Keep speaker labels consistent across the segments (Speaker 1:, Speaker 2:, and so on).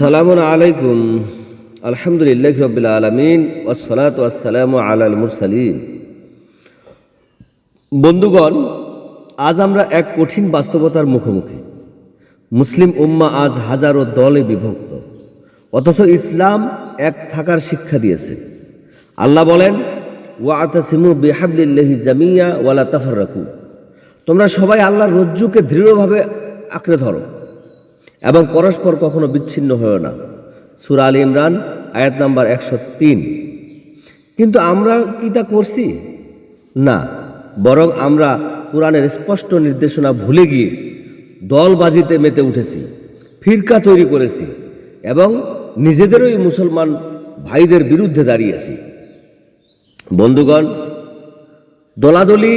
Speaker 1: আসসালামু আলাইকুম। আলহামদুলিল্লাহ রবিল আলমিন ওসলাত আসসালামু আলাল মুরসালিন। বন্ধুগণ, আজ আমরা এক কঠিন বাস্তবতার মুখোমুখি। মুসলিম উম্মা আজ হাজারো দলে বিভক্ত, অথচ ইসলাম এক থাকার শিক্ষা দিয়েছে। আল্লাহ বলেন, ওয়াতাসিমু বিহাবলিল্লাহি জামিয়া ওয়ালা তাফাররাকু। তোমরা সবাই আল্লাহর রজ্জুকে দৃঢ়ভাবে আঁকড়ে ধরো। এবং পরস্পর কখনো বিচ্ছিন্ন হয়েও না। সুরা আলী ইমরান, আয়াত নাম্বার একশো তিন। কিন্তু আমরা কি তা করছি? না, বরং আমরা কোরআনের স্পষ্ট নির্দেশনা ভুলে গিয়ে দলবাজিতে মেতে উঠেছি, ফিরকা তৈরি করেছি এবং নিজেদেরই মুসলমান ভাইদের বিরুদ্ধে দাঁড়িয়েছি বন্ধুগণ, দলাদলি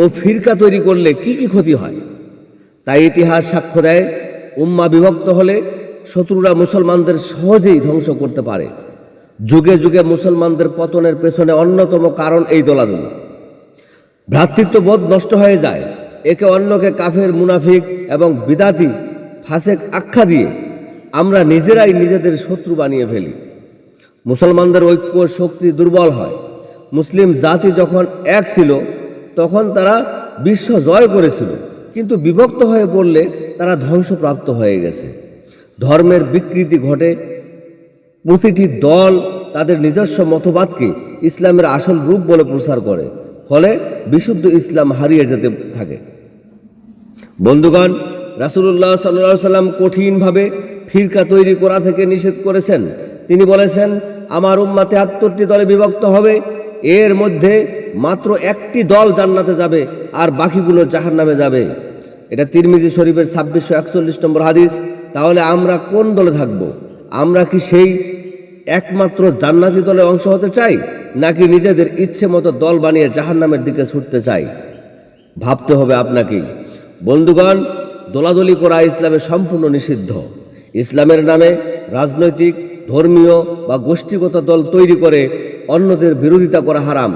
Speaker 1: ও ফিরকা তৈরি করলে কি কি ক্ষতি হয়? তাই ইতিহাস সাক্ষ্য দেয় উম্মা বিভক্ত হলে শত্রুরা মুসলমানদের সহজেই ধ্বংস করতে পারে। যুগে যুগে মুসলমানদের পতনের পেছনে অন্যতম কারণ এই দলাদলি। ভ্রাতৃত্ববোধ নষ্ট হয়ে যায়। একে অন্যকে কাফের, মুনাফিক এবং বিদাতি ফাসেক আখ্যা দিয়ে আমরা নিজেরাই নিজেদের শত্রু বানিয়ে ফেলি। মুসলমানদের ঐক্য শক্তি দুর্বল হয়। মুসলিম জাতি যখন এক ছিল, তখন তারা বিশ্ব জয় করেছিল। কিন্তু বিভক্ত হয়ে পড়লে তারা ধ্বংসপ্রাপ্ত হয়ে গেছে। ধর্মের বিকৃতি ঘটে। প্রতিটি দল তাদের নিজস্ব মতবাদকে ইসলামের আসল রূপ বলে প্রচার করে। ফলে বিশুদ্ধ ইসলাম হারিয়ে যেতে থাকে। বন্ধুগণ রাসুল্লাহ সাল্লা সাল্লাম কঠিনভাবে ফিরকা তৈরি করা থেকে নিষেধ করেছেন। তিনি বলেছেন, আমার উম্মা তেহাত্তরটি দলে বিভক্ত হবে। এর মধ্যে মাত্র একটি দল জান্নাতে যাবে আর বাকিগুলো জাহার নামে যাবে। এটা তিরমিজি শরীফের ছাব্বিশশো একচল্লিশ নম্বর হাদিস। তাহলে আমরা কোন দলে থাকব? আমরা কি সেই একমাত্র জান্নাতি দলে অংশ হতে চাই, নাকি নিজেদের ইচ্ছে মতো দল বানিয়ে জাহার নামের দিকে ছুটতে চাই? ভাবতে হবে আপনাকে। বন্ধুগণ, দোলাদলি করা ইসলামে সম্পূর্ণ নিষিদ্ধ। ইসলামের নামে রাজনৈতিক, ধর্মীয় বা গোষ্ঠীগত দল তৈরি করে অন্যদের বিরোধিতা করা হারাম।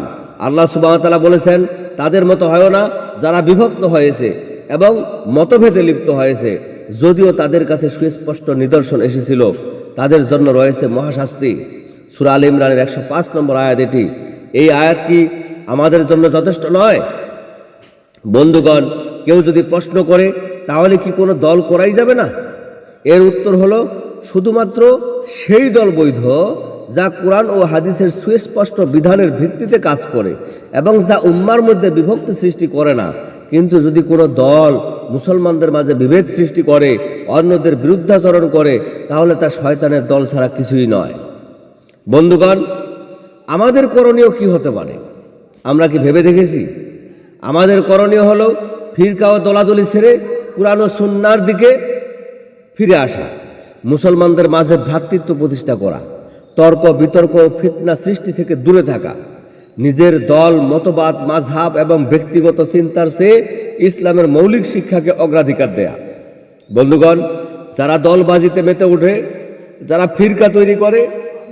Speaker 1: আল্লাহ সুবাহতালা বলেছেন, তাদের মতো হয় না যারা বিভক্ত হয়েছে। এবং মতভেদে লিপ্ত হয়েছে। যদিও তাদের কাছে সুস্পষ্ট নিদর্শন এসেছিল, তাদের জন্য রয়েছে মহাশাস্তি। সুরা আল ইমরানের একশো পাঁচ নম্বর আয়াত এটি। এই আয়াত কি আমাদের জন্য যথেষ্ট নয়? বন্ধুগণ, কেউ যদি প্রশ্ন করে, তাহলে কি কোনো দল করাই যাবে না? এর উত্তর হলো, শুধুমাত্র সেই দল বৈধ যা কোরআন ও হাদিসের সুস্পষ্ট বিধানের ভিত্তিতে কাজ করে এবং যা উম্মার মধ্যে বিভক্তি সৃষ্টি করে না। কিন্তু যদি কোনো দল মুসলমানদের মাঝে বিভেদ সৃষ্টি করে, অন্যদের বিরুদ্ধাচরণ করে, তাহলে তা শয়তানের দল ছাড়া কিছুই নয়। বন্ধুগণ, আমাদের করণীয় কি হতে পারে? আমরা কি ভেবে দেখেছি? আমাদের করণীয় হলো ফিরকা ও দলাদলি ছেড়ে পুরানো সুন্নার দিকে ফিরে আসা, মুসলমানদের মাঝে ভ্রাতৃত্ব প্রতিষ্ঠা করা, তর্ক বিতর্ক ও ফিতনা সৃষ্টি থেকে দূরে থাকা। নিজের দল, মতবাদ, মাঝহাব এবং ব্যক্তিগত চিন্তার চেয়ে ইসলামের মৌলিক শিক্ষাকে অগ্রাধিকার দেয়া। বন্ধুগণ, যারা দলবাজিতে মেতে ওঠে, যারা ফিরকা তৈরি করে,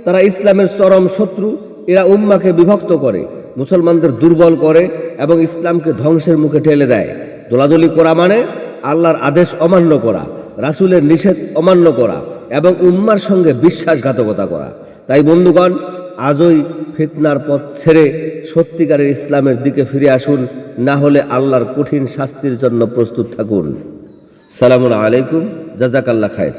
Speaker 1: তারা ইসলামের চরম শত্রু, এরা উম্মাকে বিভক্ত করে, মুসলমানদের দুর্বল করে এবং ইসলামকে ধ্বংসের মুখে ঠেলে দেয়। দোলাদলি করা মানে আল্লাহর আদেশ অমান্য করা, রাসুলের নিষেধ অমান্য করা এবং উম্মার সঙ্গে বিশ্বাসঘাতকতা করা। তাই বন্ধুগণ আজই ফিতনার পথ ছেড়ে সত্যিকারের ইসলামের দিকে ফিরে আসুন, না হলে আল্লাহর কঠিন শাস্তির জন্য প্রস্তুত থাকুন। সালামুল আলাইকুম জাজাকাল্লা খায়ের